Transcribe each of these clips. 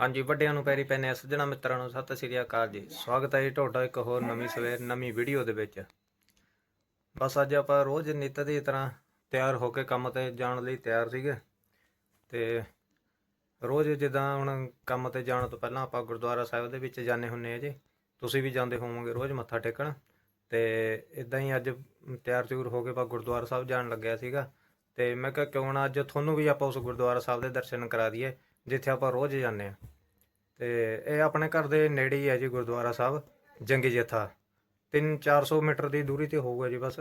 ਹਾਂਜੀ, ਵੱਡਿਆਂ ਨੂੰ ਪੈਰੀ ਪੈਨੇ ਆ ਸੱਜਣਾ ਮਿੱਤਰਾਂ ਨੂੰ ਸਤਿ ਸ੍ਰੀ ਅਕਾਲ ਜੀ। ਸਵਾਗਤ ਹੈ ਜੀ ਤੁਹਾਡਾ ਇੱਕ ਹੋਰ ਨਵੀਂ ਸਵੇਰ, ਨਵੀਂ ਵੀਡੀਓ ਦੇ ਵਿੱਚ। ਬਸ ਅੱਜ ਆਪਾਂ ਰੋਜ਼ ਨਿੱਤ ਦੀ ਤਰ੍ਹਾਂ ਤਿਆਰ ਹੋ ਕੇ ਕੰਮ ਤੇ ਜਾਣ ਲਈ ਤਿਆਰ ਸੀਗੇ। ਤੇ ਰੋਜ਼ ਜਿੱਦਾਂ ਹੁਣ ਕੰਮ ਤੇ ਜਾਣ ਤੋਂ ਪਹਿਲਾਂ ਆਪਾਂ ਗੁਰਦੁਆਰਾ ਸਾਹਿਬ ਦੇ ਵਿੱਚ ਜਾਂਦੇ ਹੁੰਨੇ ਆ ਜੀ। ਤੁਸੀਂ ਵੀ ਜਾਂਦੇ ਹੋਵੋਗੇ ਰੋਜ਼ ਮੱਥਾ ਟੇਕਣ। ਤੇ ਇਦਾਂ ਹੀ ਅੱਜ ਤਿਆਰ ਤਿਉਰ ਹੋ ਕੇ ਆਪਾਂ ਗੁਰਦੁਆਰਾ ਸਾਹਿਬ ਜਾਣ ਲੱਗਿਆ ਸੀਗਾ। ਤੇ ਮੈਂ ਕਿਹਾ ਕਿਉਂ ਨਾ ਅੱਜ ਤੁਹਾਨੂੰ ਵੀ ਆਪਾਂ ਉਸ ਗੁਰਦੁਆਰਾ ਸਾਹਿਬ ਦੇ ਦਰਸ਼ਨ ਕਰਾ ਦਈਏ, ਜਿੱਥੇ ਆਪਾਂ ਰੋਜ਼ ਜਾਂਦੇ ਆ ਤੇ ਇਹ ਆਪਣੇ ਘਰ ਦੇ ਨੇੜੇ ਹੀ ਹੈ ਜੀ ਗੁਰਦੁਆਰਾ ਸਾਹਿਬ, ਜੰਗੀ ਜਥਾ। 3-400 ਮੀਟਰ ਦੀ ਦੂਰੀ ਤੇ ਹੋਊਗਾ ਜੀ ਬਸ।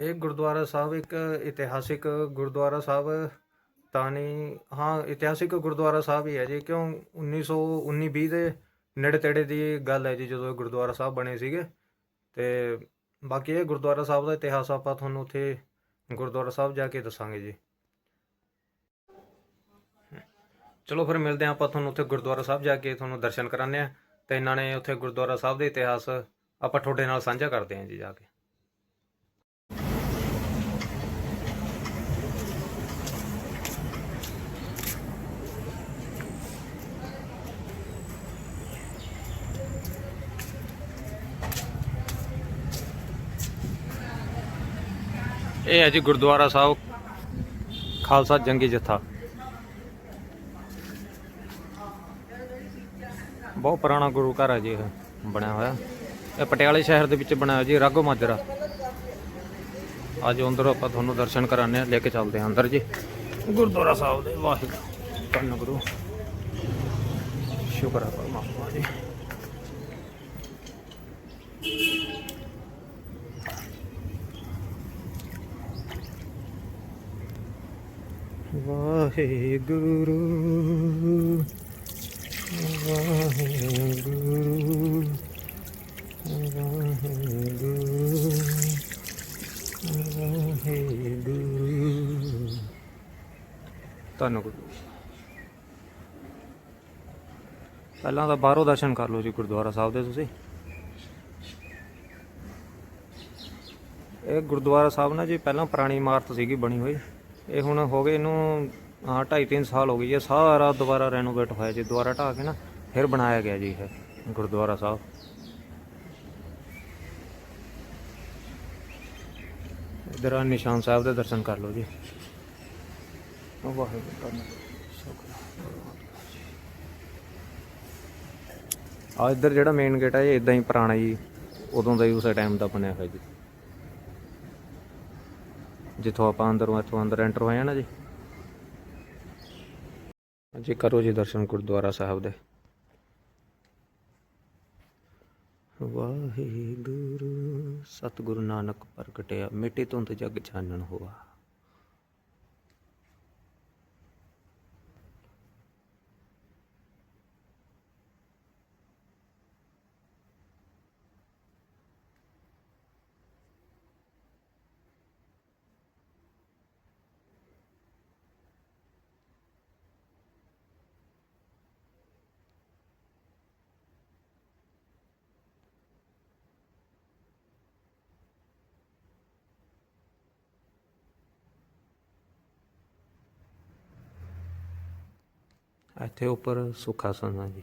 ਇਹ ਗੁਰਦੁਆਰਾ ਸਾਹਿਬ ਇੱਕ ਇਤਿਹਾਸਿਕ ਗੁਰਦੁਆਰਾ ਸਾਹਿਬ, ਤਾਂ ਨਹੀਂ, ਹਾਂ, ਇਤਿਹਾਸਿਕ ਗੁਰਦੁਆਰਾ ਸਾਹਿਬ ਹੀ ਹੈ ਜੀ, ਕਿਉਂ? 1919 20 ਦੇ ਨੇੜੇ ਤੇੜੇ ਦੀ ਗੱਲ ਹੈ ਜੀ, ਜਦੋਂ ਇਹ ਗੁਰਦੁਆਰਾ ਸਾਹਿਬ ਬਣੇ ਸੀਗੇ। ਤੇ ਬਾਕੀ ਇਹ ਗੁਰਦੁਆਰਾ ਸਾਹਿਬ ਦਾ ਇਤਿਹਾਸ ਆਪਾਂ ਤੁਹਾਨੂੰ ਉੱਥੇ ਗੁਰਦੁਆਰਾ ਸਾਹਿਬ ਜਾ ਕੇ ਦੱਸਾਂਗੇ ਜੀ। ਚਲੋ ਫਿਰ ਮਿਲਦੇ ਹਾਂ ਆਪਾਂ ਤੁਹਾਨੂੰ ਉੱਥੇ ਗੁਰਦੁਆਰਾ ਸਾਹਿਬ ਜਾ ਕੇ ਤੁਹਾਨੂੰ ਦਰਸ਼ਨ ਕਰਾਉਂਦੇ ਆ ਤੇ ਇਹਨਾਂ ਨੇ ਉੱਥੇ ਗੁਰਦੁਆਰਾ ਸਾਹਿਬ ਦੇ ਇਤਿਹਾਸ ਆਪਾਂ ਤੁਹਾਡੇ ਨਾਲ ਸਾਂਝਾ ਕਰਦੇ ਹਾਂ ਜੀ ਜਾ ਕੇ। ਇਹ ਹੈ ਜੀ ਗੁਰਦੁਆਰਾ ਸਾਹਿਬ, ਖਾਲਸਾ ਜੰਗੀ ਜਥਾ। ਬਹੁਤ ਪੁਰਾਣਾ ਗੁਰੂ ਘਰ ਹੈ ਜੀ ਇਹ, ਬਣਿਆ ਹੋਇਆ। ਇਹ ਪਟਿਆਲੇ ਸ਼ਹਿਰ ਦੇ ਵਿੱਚ ਬਣਾਇਆ ਜੀ ਰਾਗੋ ਮਾਜਰਾ। ਅੱਜ ਅੰਦਰ ਆਪਾਂ ਤੁਹਾਨੂੰ ਦਰਸ਼ਨ ਕਰਾਣੇ ਆ ਲੈ ਕੇ ਚੱਲਦੇ ਹਾਂ ਅੰਦਰ ਜੀ। ਗੁਰਦੁਆਰਾ ਸਾਹਿਬ ਦੇ, ਵਾਹਿਗੁਰੂ। ਧੰਨ ਗੁਰੂ। ਸ਼ੁਕਰ ਹੈ ਪਰਮਾਤਮਾ ਜੀ। ਵਾਹਿਗੁਰੂ ਵਾਹਿਗੁਰੂ ਵਾਹਿਗੁਰੂ ਵਾਹਿਗੁਰੂ ਧੰਨ ਗੁਰੂ। ਪਹਿਲਾਂ ਤਾਂ ਬਾਹਰੋਂ ਦਰਸ਼ਨ ਕਰ ਲਓ ਜੀ ਗੁਰਦੁਆਰਾ ਸਾਹਿਬ ਦੇ ਤੁਸੀਂ। ਇਹ ਗੁਰਦੁਆਰਾ ਸਾਹਿਬ ਨਾ ਜੀ ਪਹਿਲਾਂ ਪੁਰਾਣੀ ਇਮਾਰਤ ਸੀਗੀ ਬਣੀ ਹੋਈ। ਇਹ ਹੁਣ ਹੋ ਗਏ ਇਹਨੂੰ, ਹਾਂ 2.5 3 ਸਾਲ ਹੋ ਗਈ ਹੈ ਸਾਰਾ ਦੁਬਾਰਾ ਰੈਨੋਵੇਟ ਹੋਇਆ ਜੀ, ਦੁਬਾਰਾ ਢਾਹ ਕੇ ਨਾ ਫਿਰ ਬਣਾਇਆ ਗਿਆ ਜੀ ਇਹ ਗੁਰਦੁਆਰਾ ਸਾਹਿਬ। ਇਧਰ ਆ ਨਿਸ਼ਾਨ ਸਾਹਿਬ ਦੇ ਦਰਸ਼ਨ ਕਰ ਲਓ ਜੀ। ਉਹ ਵਾਹਿਗੁਰੂ ਆ ਇੱਧਰ ਜਿਹੜਾ ਮੇਨ ਗੇਟ ਹੈ ਇਹ ਇਦਾਂ ਹੀ ਪੁਰਾਣਾ ਜੀ, ਉਦੋਂ ਦਾ ਹੀ ਉਸੇ ਟਾਈਮ ਦਾ ਬਣਿਆ ਹੋਇਆ ਜੀ। ਜਿੱਥੋਂ ਆਪਾਂ ਅੰਦਰੋਂ, ਇੱਥੋਂ ਅੰਦਰ ਐਂਟਰ ਹੋਏ ਆ ਨਾ ਜੀ। ਜੀ ਕਰੋ ਜੀ ਦਰਸ਼ਨ ਗੁਰਦੁਆਰਾ ਸਾਹਿਬ ਦੇ। ਵਾਹਿਗੁਰੂ, ਸਤਿਗੁਰੂ ਨਾਨਕ ਪ੍ਰਗਟਿਆ, ਮਿੱਟੀ ਧੁੰਦ ਜਗ ਚਾਨਣ ਹੋਆ। ਇੱਥੇ ਉੱਪਰ ਸੁਖਾਸਨ ਆ ਜੀ।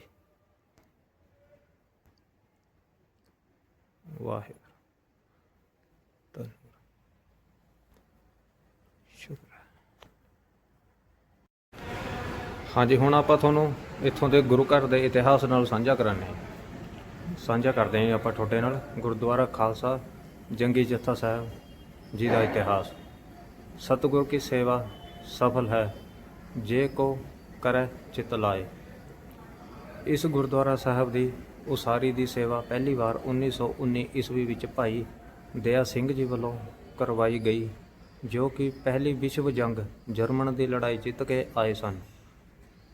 ਵਾਹਿਗੁਰੂ। ਧੰਨਵਾਦ। ਸ਼ੁਕਰ ਹਾਂਜੀ, ਹੁਣ ਆਪਾਂ ਤੁਹਾਨੂੰ ਇੱਥੋਂ ਦੇ ਗੁਰੂ ਘਰ ਦੇ ਇਤਿਹਾਸ ਨਾਲ ਸਾਂਝਾ ਕਰਾਂਗੇ। ਸਾਂਝਾ ਕਰਦੇ ਹਾਂ ਆਪਾਂ ਤੁਹਾਡੇ ਨਾਲ। ਗੁਰਦੁਆਰਾ ਖਾਲਸਾ, ਜੰਗੀ ਜੱਥਾ ਸਾਹਿਬ ਜੀ ਦਾ ਇਤਿਹਾਸ। ਸਤਿਗੁਰ ਕੀ ਸੇਵਾ ਸਫਲ ਹੈ। ਜੇ ਕੋ ਕਰੈ ਚਿਤ ਲਾਏ। ਇਸ ਗੁਰਦੁਆਰਾ ਸਾਹਿਬ ਦੀ ਉਸਾਰੀ ਦੀ ਸੇਵਾ ਪਹਿਲੀ ਵਾਰ 1919 ਈਸਵੀ ਵਿੱਚ ਭਾਈ ਦਇਆ ਸਿੰਘ ਜੀ ਵੱਲੋਂ ਕਰਵਾਈ ਗਈ, ਜੋ ਕਿ ਪਹਿਲੀ ਵਿਸ਼ਵ ਜੰਗ ਜਰਮਨ ਦੀ ਲੜਾਈ ਜਿੱਤ ਕੇ ਆਏ ਸਨ।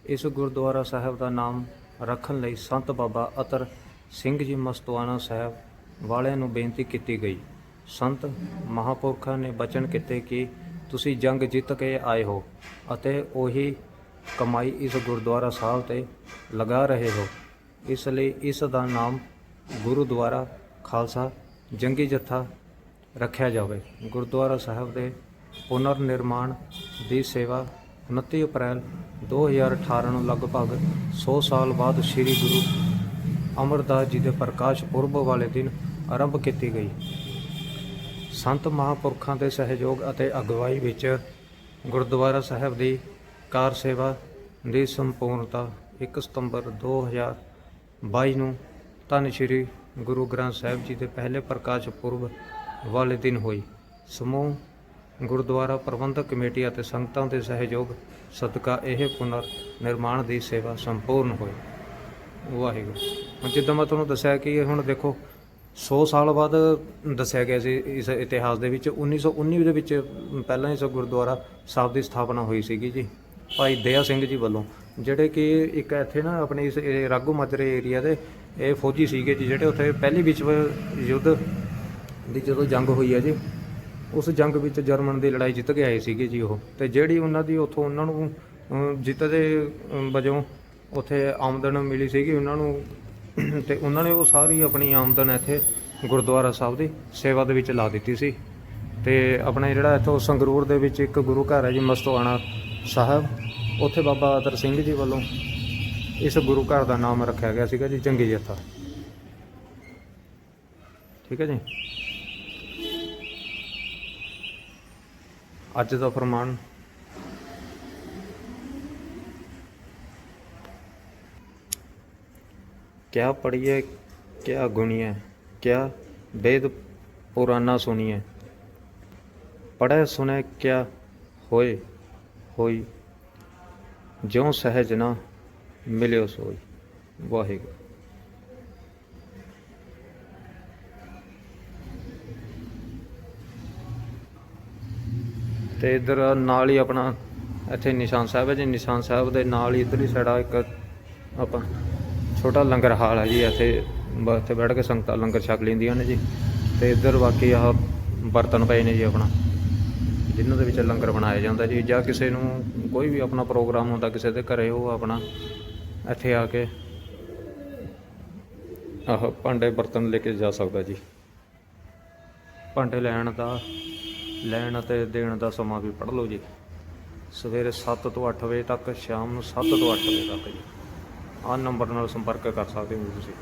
ਇਸ ਗੁਰਦੁਆਰਾ ਸਾਹਿਬ ਦਾ ਨਾਮ ਰੱਖਣ ਲਈ ਸੰਤ ਬਾਬਾ ਅਤਰ ਸਿੰਘ ਜੀ ਮਸਤਵਾਨਾ ਸਾਹਿਬ ਵਾਲਿਆਂ ਨੂੰ ਬੇਨਤੀ ਕੀਤੀ ਗਈ। ਸੰਤ ਮਹਾਪੁਰਖਾਂ ਨੇ ਬਚਨ ਕੀਤੇ ਕਿ ਤੁਸੀਂ ਜੰਗ ਜਿੱਤ ਕੇ ਆਏ ਹੋ ਅਤੇ ਉਹੀ ਕਮਾਈ ਇਸ ਗੁਰਦੁਆਰਾ ਸਾਹਿਬ ਤੇ ਲਗਾ ਰਹੇ ਹੋ। ਇਸ ਲਈ ਇਸ ਦਾ ਨਾਮ ਗੁਰਦੁਆਰਾ ਖਾਲਸਾ ਜੰਗੀ ਜੱਥਾ ਰੱਖਿਆ ਜਾਵੇ। ਗੁਰਦੁਆਰਾ ਸਾਹਿਬ ਦੇ ਪੁਨਰ ਨਿਰਮਾਣ ਦੀ ਸੇਵਾ 29 ਅਪ੍ਰੈਲ 2018 ਨੂੰ ਲਗਭਗ 100 ਸਾਲ ਬਾਅਦ ਸ੍ਰੀ ਗੁਰੂ ਅਮਰਦਾਸ ਜੀ ਦੇ ਪ੍ਰਕਾਸ਼ ਪੁਰਬ ਵਾਲੇ ਦਿਨ ਆਰੰਭ ਕੀਤੀ ਗਈ। ਸੰਤ ਮਹਾਂਪੁਰਖਾਂ ਦੇ ਸਹਿਯੋਗ ਅਤੇ ਅਗਵਾਈ ਵਿੱਚ ਗੁਰਦੁਆਰਾ ਸਾਹਿਬ ਦੀ ਕਾਰ ਸੇਵਾ ਦੀ ਸੰਪੂਰਨਤਾ 1 ਸਤੰਬਰ 2022 ਨੂੰ ਧੰਨ ਸ਼੍ਰੀ ਗੁਰੂ ਗ੍ਰੰਥ ਸਾਹਿਬ ਜੀ ਦੇ ਪਹਿਲੇ ਪ੍ਰਕਾਸ਼ ਪੁਰਬ ਵਾਲੇ ਦਿਨ ਹੋਈ। ਸਮੂਹ, ਗੁਰਦੁਆਰਾ ਪ੍ਰਬੰਧਕ ਕਮੇਟੀ ਅਤੇ ਸੰਗਤਾਂ ਦੇ ਸਹਿਯੋਗ ਸਦਕਾ ਇਹ ਪੁਨਰ ਨਿਰਮਾਣ ਦੀ ਸੇਵਾ ਸੰਪੂਰਨ ਹੋਈ। ਵਾਹਿਗੁਰੂ। ਹੁਣ ਜਿੱਦਾਂ ਮੈਂ ਤੁਹਾਨੂੰ ਦੱਸਿਆ ਕਿ ਇਹ ਹੁਣ ਦੇਖੋ 100 ਸਾਲ ਬਾਅਦ ਦੱਸਿਆ ਗਿਆ ਸੀ ਇਸ ਇਤਿਹਾਸ ਦੇ ਵਿੱਚ 1919 ਦੇ ਵਿੱਚ ਪਹਿਲਾਂ ਇਸ ਗੁਰਦੁਆਰਾ ਸਾਹਿਬ ਦੀ ਸਥਾਪਨਾ ਹੋਈ ਸੀਗੀ ਜੀ। ਭਾਈ ਦਇਆ ਸਿੰਘ ਜੀ ਵੱਲੋਂ ਜਿਹੜੇ ਕਿ ਇੱਕ ਇੱਥੇ ਨਾ ਆਪਣੇ ਇਸ ਇਹ ਰਾਗੋ ਮਾਜਰੇ ਏਰੀਆ ਦੇ ਇਹ ਫੌਜੀ ਸੀਗੇ ਜੀ ਜਿਹੜੇ ਉੱਥੇ ਪਹਿਲੀ ਵਿਸ਼ਵ ਯੁੱਧ ਦੀ ਜਦੋਂ ਜੰਗ ਹੋਈ ਹੈ ਜੀ ਉਸ ਜੰਗ ਵਿੱਚ ਜਰਮਨ ਦੀ ਲੜਾਈ ਜਿੱਤ ਕੇ ਆਏ ਸੀਗੇ ਜੀ ਉਹ। ਤੇ ਜਿਹੜੀ ਉਹਨਾਂ ਦੀ ਉੱਥੋਂ ਉਹਨਾਂ ਨੂੰ ਅਮ, ਜਿੱਤ ਦੇ ਵਜੋਂ ਉੱਥੇ ਆਮਦਨ ਮਿਲੀ ਸੀਗੀ ਉਹਨਾਂ ਨੂੰ ਤੇ ਉਹਨਾਂ ਨੇ ਉਹ ਸਾਰੀ ਆਪਣੀ ਆਮਦਨ ਇੱਥੇ ਗੁਰਦੁਆਰਾ ਸਾਹਿਬ ਦੀ ਸੇਵਾ ਦੇ ਵਿੱਚ ਲਾ ਦਿੱਤੀ ਸੀ। ਤੇ ਆਪਣੇ ਜਿਹੜਾ ਇੱਥੋਂ ਸੰਗਰੂਰ ਦੇ ਵਿੱਚ ਇੱਕ ਗੁਰੂ ਘਰ ਹੈ ਜੀ ਮਸਤੋਆਣਾ ਸਾਹਿਬ ਉੱਥੇ ਬਾਬਾ ਅਤਰ ਸਿੰਘ ਜੀ ਵੱਲੋਂ ਇਸ ਗੁਰੂ ਘਰ ਦਾ ਨਾਮ ਰੱਖਿਆ ਗਿਆ ਸੀਗਾ ਜੀ ਜੰਗੀ ਜੱਥਾ ਠੀਕ ਹੈ ਜੀ ਅੱਜ ਦਾ ਫਰਮਾਨ क्या पढ़िए क्या गुनिए क्या वेद पुराना सुनिए पढ़े सुने क्या होए होई ਜਿਉ ਸਹਿਜ ਨਾ ਮਿਲਿਓ ਸੋਈ। ਵਾਹਿਗੁਰੂ। ਤੇ ਇਧਰ ਨਾਲ ਹੀ ਆਪਣਾ ਇੱਥੇ ਨਿਸ਼ਾਨ ਸਾਹਿਬ ਹੈ ਜੀ। ਨਿਸ਼ਾਨ ਸਾਹਿਬ ਦੇ ਨਾਲ ਹੀ ਇਧਰਲੀ ਸਾਡਾ ਇੱਕ ਆਪਾਂ ਛੋਟਾ ਲੰਗਰ ਹਾਲ ਹੈ ਜੀ। ਇੱਥੇ ਇੱਥੇ ਬੈਠ ਕੇ ਸੰਗਤਾਂ ਲੰਗਰ ਛਕ ਲੈਂਦੀਆਂ ਨੇ ਜੀ। ਤੇ ਇਧਰ ਬਾਕੀ ਆਹ ਬਰਤਨ ਪਏ ਨੇ ਜੀ ਆਪਣਾ। ਜਿਨ੍ਹਾਂ ਦੇ ਵਿੱਚ ਲੰਗਰ ਬਣਾਇਆ ਜਾਂਦਾ ਜੀ, ਜਾਂ ਕਿਸੇ ਨੂੰ ਕੋਈ ਵੀ ਆਪਣਾ ਪ੍ਰੋਗਰਾਮ ਹੁੰਦਾ ਕਿਸੇ ਦੇ ਘਰੇ, ਉਹ ਆਪਣਾ ਇੱਥੇ ਆ ਕੇ ਆਹ ਭਾਂਡੇ ਬਰਤਨ ਲੈ ਕੇ ਜਾ ਸਕਦਾ ਜੀ। ਭਾਂਡੇ ਲੈਣ ਦਾ, ਲੈਣ ਅਤੇ ਦੇਣ ਦਾ ਸਮਾਂ ਵੀ ਪੜ੍ਹ ਲਓ ਜੀ। ਸਵੇਰੇ 7 ਤੋਂ 8 ਵਜੇ ਤੱਕ, ਸ਼ਾਮ ਨੂੰ 7 ਤੋਂ 8 ਵਜੇ ਤੱਕ ਜੀ। ਆਹ ਨੰਬਰ ਨਾਲ ਸੰਪਰਕ ਕਰ ਸਕਦੇ ਹੋ ਤੁਸੀਂ।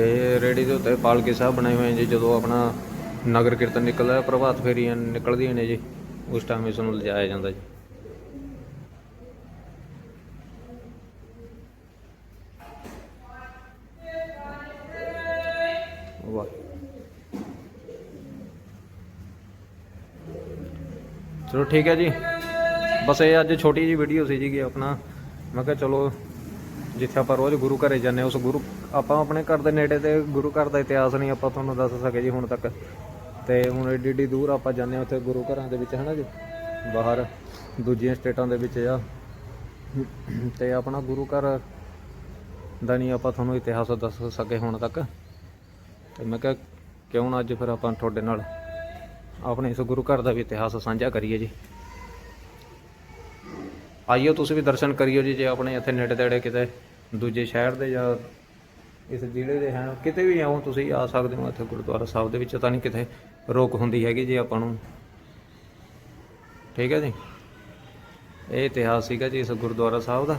ਤੇ ਰੇੜੀ ਦੇ ਉੱਤੇ ਪਾਲਕੀ ਸਾਹਿਬ ਬਣੇ ਹੋਏ ਜੀ ਜਦੋਂ ਆਪਣਾ ਨਗਰ ਕੀਰਤਨ ਨਿਕਲਦਾ ਪ੍ਰਭਾਤ ਫੇਰੀਆਂ ਨਿਕਲਦੀਆਂ ਨੇ ਜੀ ਉਸ ਟਾਈਮ ਇਸ ਨੂੰ ਲਿਜਾਇਆ ਜਾਂਦਾ ਜੀ। ਚਲੋ ਠੀਕ ਹੈ ਜੀ। ਬਸ ਇਹ ਅੱਜ ਛੋਟੀ ਜੀ ਵੀਡੀਓ ਸੀ ਜੀ ਕਿ ਆਪਣਾ। ਮੈਂ ਕਿਹਾ ਚਲੋ ਜਿੱਥੇ ਆਪਾਂ ਰੋਜ਼ ਗੁਰੂ ਘਰੇ ਜਾਂਦੇ ਹਾਂ, ਉਸ ਗੁਰੂ ਆਪਾਂ ਆਪਣੇ ਘਰ ਦੇ ਨੇੜੇ ਤੇ ਗੁਰੂ ਘਰ ਦਾ ਇਤਿਹਾਸ ਨਹੀਂ ਆਪਾਂ ਤੁਹਾਨੂੰ ਦੱਸ ਸਕੇ ਜੀ ਹੁਣ ਤੱਕ। ਤੇ ਹੁਣ ਏਡੀ ਏਡੀ ਦੂਰ ਆਪਾਂ ਜਾਂਦੇ ਹਾਂ ਉੱਥੇ ਗੁਰੂ ਘਰਾਂ ਦੇ ਵਿੱਚ, ਹਨਾ ਜੀ? ਬਾਹਰ ਦੂਜੀਆਂ ਸਟੇਟਾਂ ਦੇ ਵਿੱਚ ਆ। ਤੇ ਆਪਣਾ ਗੁਰੂ ਘਰ ਦਾ ਨਹੀਂ ਆਪਾਂ ਤੁਹਾਨੂੰ ਇਤਿਹਾਸ ਦੱਸ ਸਕੇ ਹੁਣ ਤੱਕ। ਤੇ ਮੈਂ ਕਿਹਾ, ਕਿਉਂ ਨਾ ਅੱਜ ਫਿਰ ਆਪਾਂ ਤੁਹਾਡੇ ਨਾਲ ਆਪਣੇ ਇਸ ਗੁਰੂ ਘਰ ਦਾ ਵੀ ਇਤਿਹਾਸ ਸਾਂਝਾ ਕਰੀਏ ਜੀ। ਆਈਓ ਤੁਸੀਂ ਵੀ ਦਰਸ਼ਨ ਕਰਿਓ ਜੀ, ਜੇ ਆਪਣੇ ਇੱਥੇ ਨੇੜੇ ਤੇੜੇ ਕਿਤੇ ਦੂਜੇ ਸ਼ਹਿਰ ਦੇ ਜਾਂ ਇਸ ਜ਼ਿਲ੍ਹੇ ਦੇ ਹਨ। ਕਿਤੇ ਵੀ ਆਓ ਤੁਸੀਂ ਆ ਸਕਦੇ ਹੋ ਇੱਥੇ ਗੁਰਦੁਆਰਾ ਸਾਹਿਬ ਦੇ ਵਿੱਚ। ਤਾਂ ਨਹੀਂ ਕਿਤੇ ਰੋਕ ਹੁੰਦੀ ਹੈਗੀ ਜੀ ਆਪਾਂ ਨੂੰ। ਠੀਕ ਹੈ ਜੀ? ਇਹ ਇਤਿਹਾਸ ਸੀਗਾ ਜੀ ਇਸ ਗੁਰਦੁਆਰਾ ਸਾਹਿਬ ਦਾ।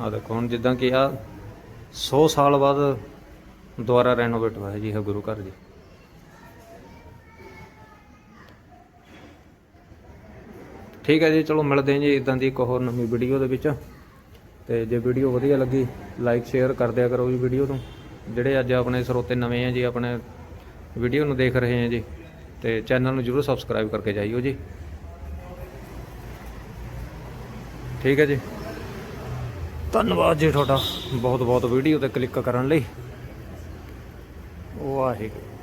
ਆ ਦੇਖੋ, ਹੁਣ ਜਿੱਦਾਂ ਕਿ ਆ 100 ਸਾਲ ਬਾਅਦ ਦੁਬਾਰਾ ਰੈਨੋਵੇਟ ਹੋਇਆ ਜੀ ਇਹ ਗੁਰੂ ਘਰ ਜੀ। ਠੀਕ ਹੈ ਜੀ, ਚਲੋ ਮਿਲਦੇ ਹਾਂ ਜੀ ਇਦਾਂ ਦੀ ਇੱਕ ਹੋਰ ਨਵੀਂ ਵੀਡੀਓ ਦੇ ਵਿੱਚ। ਤੇ ਜੇ ਵੀਡੀਓ ਵਧੀਆ ਲੱਗੀ ਲਾਈਕ ਸ਼ੇਅਰ ਕਰ ਦਿਆ ਕਰੋ ਜੀ ਵੀਡੀਓ ਨੂੰ। ਜਿਹੜੇ ਅੱਜ ਆਪਣੇ ਸਰੋਤੇ ਨਵੇਂ ਆ ਜੀ, ਆਪਣੇ ਵੀਡੀਓ ਨੂੰ ਦੇਖ ਰਹੇ ਆ ਜੀ, ਤੇ ਚੈਨਲ ਨੂੰ ਜਰੂਰ ਸਬਸਕ੍ਰਾਈਬ ਕਰਕੇ ਜਾਈਓ ਜੀ। ਠੀਕ ਹੈ ਜੀ। ਧੰਨਵਾਦ ਜੀ ਤੁਹਾਡਾ। ਬਹੁਤ ਬਹੁਤ ਵੀਡੀਓ ਤੇ ਕਲਿੱਕ ਕਰਨ ਲਈ। ਵਾਹਿਗੁਰੂ।